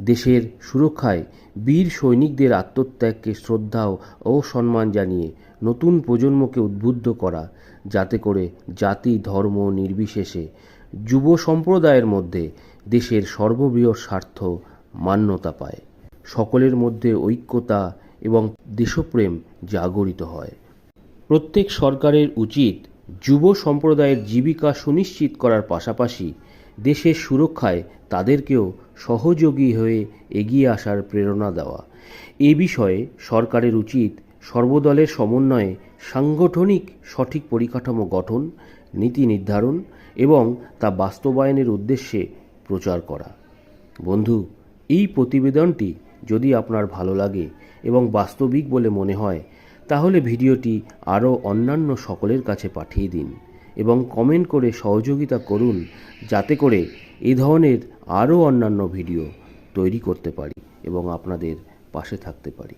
দেশের সুরক্ষায় বীর সৈনিকদের আত্মত্যাগকে শ্রদ্ধা ও সম্মান জানিয়ে নতুন প্রজন্মকে উদ্বুদ্ধ করা, যাতে করে জাতি, ধর্ম নির্বিশেষে যুব সম্প্রদায়ের মধ্যে দেশের সর্ববৃহৎ স্বার্থ মান্যতা পায়। সকলের মধ্যে ঐক্যতা এবং দেশপ্রেম জাগরিত হয়। প্রত্যেক সরকারের উচিত যুব সম্প্রদায়ের জীবিকা সুনিশ্চিত করার পাশাপাশি দেশের সুরক্ষায় তাদেরকেও সহযোগী হয়ে এগিয়ে আসার প্রেরণা দেওয়া। এ বিষয়ে সরকারের উচিত সর্বদলের সমন্বয়ে সাংগঠনিক সঠিক পরিকাঠামো গঠন, নীতি নির্ধারণ এবং তা বাস্তবায়নের উদ্দেশ্যে প্রচার করা। বন্ধু, এই প্রতিবেদনটি যদি আপনার ভালো লাগে এবং বাস্তবিক বলে মনে হয়, তাহলে ভিডিওটি আরও অন্যান্য সকলের কাছে পাঠিয়ে দিন। এবং কমেন্ট করে সহযোগিতা করুন, যাতে করে এই ধরনের আরও অন্যান্য ভিডিও তৈরি করতে পারি এবং আপনাদের পাশে থাকতে পারি।